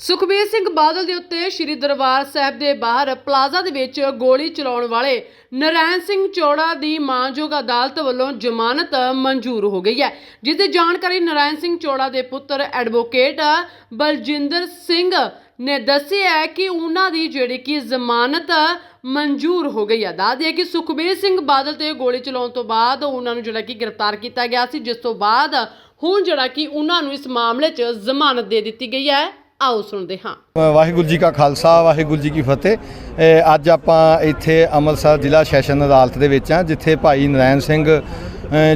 ਸੁਖਬੀਰ ਸਿੰਘ ਬਾਦਲ ਦੇ ਉੱਤੇ ਸ੍ਰੀ ਦਰਬਾਰ ਸਾਹਿਬ ਦੇ ਬਾਹਰ ਪਲਾਜ਼ਾ ਦੇ ਵਿੱਚ ਗੋਲੀ ਚਲਾਉਣ ਵਾਲੇ ਨਰੈਣ ਸਿੰਘ ਚੌੜਾ ਦੀ ਮਾਨਯੋਗ ਅਦਾਲਤ ਵੱਲੋਂ ਜ਼ਮਾਨਤ ਮਨਜ਼ੂਰ ਹੋ ਗਈ ਹੈ। ਜਿਸ ਦੀ ਜਾਣਕਾਰੀ ਨਰੈਣ ਸਿੰਘ ਚੌੜਾ ਦੇ ਪੁੱਤਰ ਐਡਵੋਕੇਟ ਬਲਜਿੰਦਰ ਸਿੰਘ ਨੇ ਦੱਸਿਆ ਹੈ ਕਿ ਉਹਨਾਂ ਦੀ ਜਿਹੜੀ ਕਿ ਜ਼ਮਾਨਤ ਮਨਜ਼ੂਰ ਹੋ ਗਈ ਹੈ। ਦੱਸਦੇ ਹੈ ਕਿ ਸੁਖਬੀਰ ਸਿੰਘ ਬਾਦਲ ਤੇ ਗੋਲੀ ਚਲਾਉਣ ਤੋਂ ਬਾਅਦ ਉਹਨਾਂ ਨੂੰ ਜਿਹੜਾ ਕਿ ਗ੍ਰਿਫਤਾਰ ਕੀਤਾ ਗਿਆ ਸੀ, ਜਿਸ ਤੋਂ ਬਾਅਦ ਹੁਣ ਜਿਹੜਾ ਕਿ ਉਹਨਾਂ ਨੂੰ ਇਸ ਮਾਮਲੇ 'ਚ ਜ਼ਮਾਨਤ ਦੇ ਦਿੱਤੀ ਗਈ ਹੈ। ਆਓ ਸੁਣਦੇ ਹਾਂ। ਵਾਹਿਗੁਰੂ ਜੀ ਕਾ ਖਾਲਸਾ, ਵਾਹਿਗੁਰੂ ਜੀ ਕੀ ਫਤਿਹ। ਅੱਜ ਆਪਾਂ ਇੱਥੇ ਅੰਮ੍ਰਿਤਸਰ ਜ਼ਿਲ੍ਹਾ ਸੈਸ਼ਨ ਅਦਾਲਤ ਦੇ ਵਿੱਚ ਆ ਜਿੱਥੇ ਭਾਈ ਨਰੈਣ ਸਿੰਘ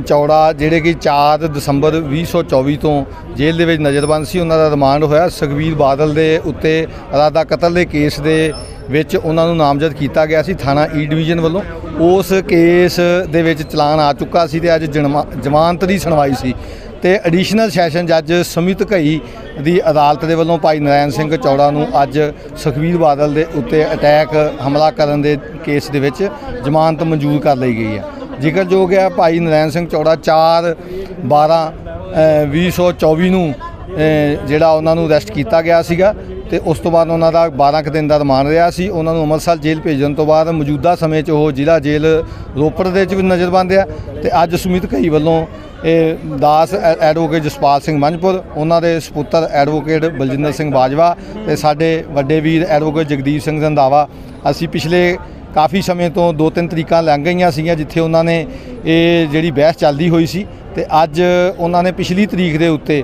ਚੌੜਾ, ਜਿਹੜੇ ਕਿ 4 ਦਸੰਬਰ 2024 ਤੋਂ ਜੇਲ੍ਹ ਦੇ ਵਿੱਚ ਨਜ਼ਰਬੰਦ ਸੀ, ਉਹਨਾਂ ਦਾ ਰਿਮਾਂਡ ਹੋਇਆ। ਸੁਖਬੀਰ ਬਾਦਲ ਦੇ ਉੱਤੇ ਇਰਾਦਾ ਕਤਲ ਦੇ ਕੇਸ ਦੇ ਵਿੱਚ ਉਹਨਾਂ ਨੂੰ ਨਾਮਜ਼ਦ ਕੀਤਾ ਗਿਆ ਸੀ, ਥਾਣਾ ਈ ਡਿਵੀਜ਼ਨ ਵੱਲੋਂ। ਉਸ ਕੇਸ ਦੇ ਵਿੱਚ ਚਲਾਨ ਆ ਚੁੱਕਾ ਸੀ ਤੇ ਅੱਜ ਜਨਮਾ- ਜ਼ਮਾਨਤ ਦੀ ਸੁਣਵਾਈ ਸੀ। ਤੇ ਐਡੀਸ਼ਨਲ ਸੈਸ਼ਨ ਜੱਜ ਸੁਮਿਤ ਘਈ ਦੀ ਅਦਾਲਤ ਦੇ ਵੱਲੋਂ ਭਾਈ ਨਰੈਣ ਸਿੰਘ ਚੌੜਾ ਨੂੰ ਅੱਜ ਸੁਖਬੀਰ ਬਾਦਲ ਦੇ ਉੱਤੇ ਅਟੈਕ ਹਮਲਾ ਕਰਨ ਦੇ ਕੇਸ ਦੇ ਵਿੱਚ ਜ਼ਮਾਨਤ ਮਨਜ਼ੂਰ ਕਰ ਲਈ ਗਈ ਹੈ। ਜ਼ਿਕਰਯੋਗ ਹੈ ਭਾਈ ਨਰੈਣ ਸਿੰਘ ਚੌੜਾ 4 12 ਅ, 2024 ਨੂੰ ਜਿਹੜਾ ਉਹਨਾਂ ਨੂੰ ਅਰੈਸਟ ਕੀਤਾ ਗਿਆ ਸੀਗਾ। ਤੇ ਉਸ ਤੋਂ ਬਾਅਦ ਉਹਨਾਂ ਦਾ 12 ਕੁ ਦਿਨ ਦਾ ਰਿਮਾਂਡ ਰਿਹਾ ਸੀ। ਉਹਨਾਂ ਨੂੰ ਅੰਮ੍ਰਿਤਸਰ ਜੇਲ੍ਹ ਭੇਜਣ ਤੋਂ ਬਾਅਦ ਮੌਜੂਦਾ ਸਮੇਂ 'ਚ ਉਹ ਜ਼ਿਲ੍ਹਾ ਜੇਲ੍ਹ ਰੋਪੜ ਦੇ ਵਿੱਚ ਵੀ ਨਜ਼ਰਬੰਦ ਆ ਤੇ ਅੱਜ ਸੁਮਿਤ ਕਈ ਵੱਲੋਂ ਇਹ ਦਾਸ ਐਡਵੋਕੇਟ ਜਸਪਾਲ ਸਿੰਘ ਮੰਝਪੁਰ, ਉਹਨਾਂ ਦੇ ਸੁਪੁੱਤਰ ਐਡਵੋਕੇਟ ਬਲਜਿੰਦਰ ਸਿੰਘ ਬਾਜਵਾ ਤੇ ਸਾਡੇ ਵੱਡੇ ਵੀਰ ਐਡਵੋਕੇਟ ਜਗਦੀਪ ਸਿੰਘ ਰੰਧਾਵਾ। ਅਸੀਂ ਪਿਛਲੇ ਕਾਫੀ ਸਮੇਂ ਤੋਂ ਦੋ ਤਿੰਨ ਤਰੀਕਾਂ ਲੰਘ ਗਈਆਂ ਸੀਗੀਆਂ ਜਿੱਥੇ ਉਹਨਾਂ ਨੇ ਇਹ ਜਿਹੜੀ ਬਹਿਸ ਚੱਲਦੀ ਹੋਈ ਸੀ ਤੇ ਅੱਜ ਉਹਨਾਂ ਨੇ ਪਿਛਲੀ ਤਰੀਕ ਦੇ ਉੱਤੇ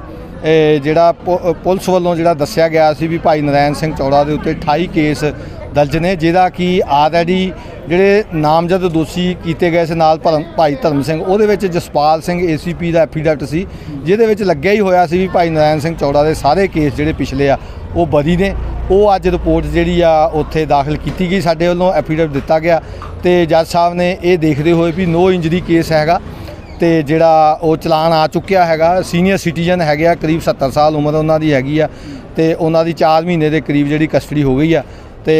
ਜਿਹੜਾ ਪੁ- ਪੁਲਿਸ ਵੱਲੋਂ ਜਿਹੜਾ ਦੱਸਿਆ ਗਿਆ ਸੀ ਵੀ ਭਾਈ ਨਰੈਣ ਸਿੰਘ ਚੌੜਾ ਦੇ ਉੱਤੇ 28 ਕੇਸ ਦਰਜ ਨੇ, ਜਿਹਦਾ ਕਿ ਆਲਰੇਡੀ ਜਿਹੜੇ ਨਾਮਜ਼ਦ ਦੋਸ਼ੀ ਕੀਤੇ ਗਏ ਸੀ ਨਾਲ ਭਰਮ- ਭਾਈ ਧਰਮ ਸਿੰਘ, ਉਹਦੇ ਵਿੱਚ ਜਸਪਾਲ ਸਿੰਘ ਏਸੀਪੀ ਦਾ ਐਫੀਡੈਵਿਟ ਸੀ, ਜਿਹਦੇ ਵਿੱਚ ਲੱਗਿਆ ਹੀ ਹੋਇਆ ਸੀ ਵੀ ਭਾਈ ਨਰਾਇਣ ਸਿੰਘ ਚੌੜਾ ਦੇ ਸਾਰੇ ਕੇਸ ਜਿਹੜੇ ਪਿਛਲੇ ਆ, ਉਹ ਬਰੀ ਨੇ। ਉਹ ਅੱਜ ਰਿਪੋਰਟ ਜਿਹੜੀ ਆ, ਉੱਥੇ ਦਾਖਲ ਕੀਤੀ ਗਈ, ਸਾਡੇ ਵੱਲੋਂ ਐਫੀਡੈਵਿਟ ਦਿੱਤਾ ਗਿਆ ਤੇ ਜੱਜ ਸਾਹਿਬ ਨੇ ਇਹ ਦੇਖਦੇ ਹੋਏ ਵੀ ਨੋ ਇੰਜਰੀ ਕੇਸ ਹੈਗਾ। ਤੇ ਜਿਹੜਾ ਉਹ ਚਲਾਨ ਆ ਚੁੱਕਿਆ ਹੈਗਾ ਸੀਨੀਅਰ ਸਿਟੀਜ਼ਨ ਹੈਗੇ ਆ, ਕਰੀਬ 70 ਸਾਲ ਉਮਰ ਉਹਨਾਂ ਦੀ ਹੈਗੀ ਆ ਤੇ ਉਹਨਾਂ ਦੀ 4 ਮਹੀਨੇ ਦੇ ਕਰੀਬ ਜਿਹੜੀ ਕਸਟਡੀ ਹੋ ਗਈ ਆ ਤੇ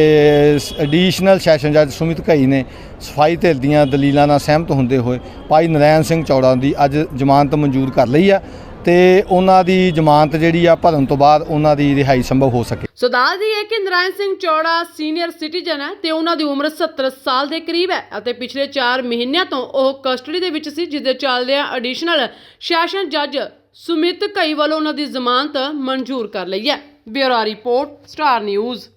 ਐਡੀਸ਼ਨਲ ਸੈਸ਼ਨ ਜੱਜ ਸੁਮਿਤ ਘਈ ਨੇ ਸਫ਼ਾਈ ਧਿਰ ਦੀਆਂ ਦਲੀਲਾਂ ਨਾਲ ਸਹਿਮਤ ਹੁੰਦੇ ਹੋਏ ਭਾਈ ਨਰੈਣ ਸਿੰਘ ਚੌੜਾ ਦੀ ਅੱਜ ਜ਼ਮਾਨਤ ਮਨਜ਼ੂਰ ਕਰ ਲਈ ਆ ਤੇ ਉਹਨਾਂ ਦੀ ਜ਼ਮਾਨਤ ਜਿਹੜੀ ਆ ਭਰਨ ਤੋਂ ਬਾਅਦ ਉਹਨਾਂ ਦੀ ਰਿਹਾਈ ਸੰਭਵ ਹੋ ਸਕੇ। ਸੋ ਦੱਸਦੀ ਹੈ ਕਿ ਨਰਾਇਣ ਸਿੰਘ ਚੌੜਾ ਸੀਨੀਅਰ ਸਿਟੀਜ਼ਨ ਹੈ ਤੇ ਉਹਨਾਂ ਦੀ ਉਮਰ 70 ਸਾਲ ਦੇ ਕਰੀਬ ਹੈ ਅਤੇ ਪਿਛਲੇ 4 ਮਹੀਨਿਆਂ ਤੋਂ ਉਹ ਕਸਟਡੀ ਦੇ ਵਿੱਚ ਸੀ ਜਿਸ ਦੇ ਚੱਲਦਿਆਂ ਐਡੀਸ਼ਨਲ ਸੈਸ਼ਨ ਜੱਜ ਸੁਮਿਤ ਘਈ ਵੱਲੋਂ ਉਹਨਾਂ ਦੀ ਜ਼ਮਾਨਤ ਮਨਜ਼ੂਰ ਕਰ ਲਈ ਹੈ। Bureau report, star news.